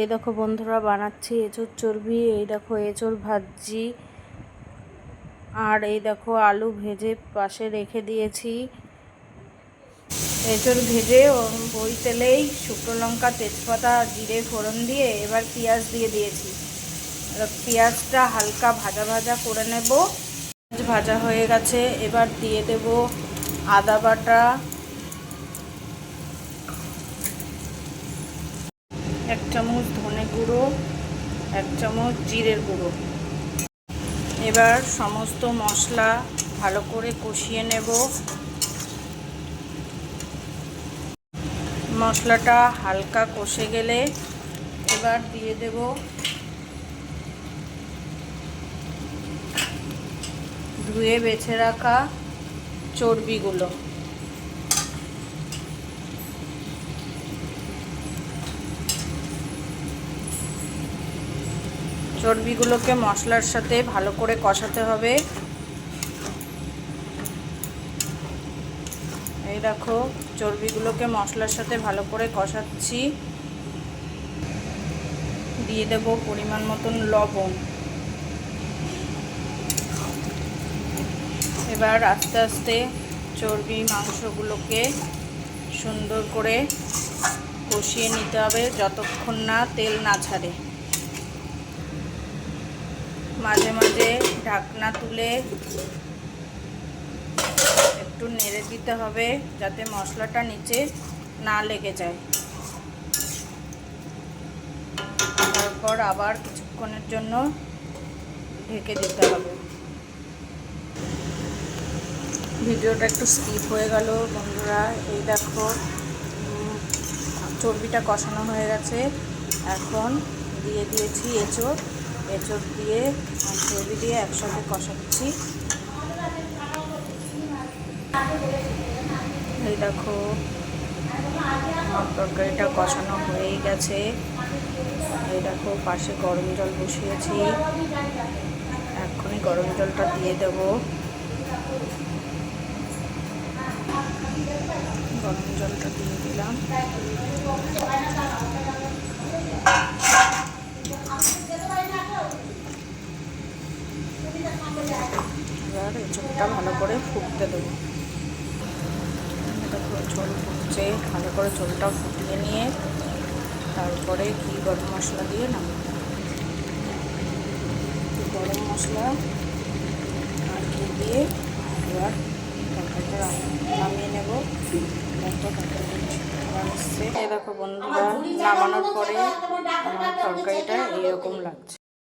এই দেখো বন্ধুরা বানাচ্ছি এঁচোর চর্বি, এই দেখো এঁচোর ভাজি আর এই দেখো আলু ভেজে পাশে রেখে দিয়েছি। এঁচোর ভেজে ওই তেলেই শুকনো লঙ্কা, তেজপাতা, জিরে, ফোড়ন দিয়ে এবার পেঁয়াজ দিয়ে দিয়েছি। পেঁয়াজটা হালকা ভাজা ভাজা করে নেব। ভাজা হয়ে গেছে। এবার দিয়ে দেব আদা বাটা। এক চামচ ধনে গুঁড়ো, এক চামচ জিরের গুঁড়ো। এবার সমস্ত মশলা ভালো করে কষিয়ে নেব। মশলাটা হালকা কষে গেলে এবার দিয়ে দেব ধুয়ে বেছে রাখা চর্বিগুলো। চর্বিগুলোকে মশলার সাথে ভালো করে কষাতে হবে। এই দেখো, চর্বিগুলোকে মশলার সাথে ভালো করে কষাচ্ছি। দিয়ে দেব পরিমাণ মতন লবণ। এবার আস্তে আস্তে চর্বি মাংসগুলোকে সুন্দর করে কষিয়ে নিতে হবে, যতক্ষণ না তেল না ছাড়ে। মাঝে মাঝে ঢাকনা তুলে একটু নেড়ে দিতে হবে যাতে মশলাটা নিচে না লেগে যায়। তারপর আবার কিছুক্ষণের জন্য ঢেকে দিতে হবে। ভিডিওটা একটু স্কিপ হয়ে গেল বন্ধুরা। এই দেখো চর্বিটা কষানো হয়ে গেছে। এখন দিয়ে দিয়েছি এঁচড়। এঁচড় দিয়ে আর চর্বি দিয়ে একসাথে কষাচ্ছি। এই দেখো তরকারিটা কষানো হয়েই গেছে। এই দেখো, পাশে গরম জল বসিয়েছি। এক্ষুনি গরম জলটা দিয়ে দেব। গরম জলটা দিয়ে দিলাম। এবার এঁচড়টা ভালো করে ফুটতে দেবো। দেখো ঝোল ফুটছে, ভালো করে ঝোলটা ফুটিয়ে নিয়ে তারপরে ঘি গরম মশলা দিয়ে একটু গরম মশলা আর ঘি দিয়ে এবার তরকারিটা নামিয়ে নেব। এই দেখো বন্ধুরা, নামানোর পরে আমার তরকারিটা এইরকম লাগছে।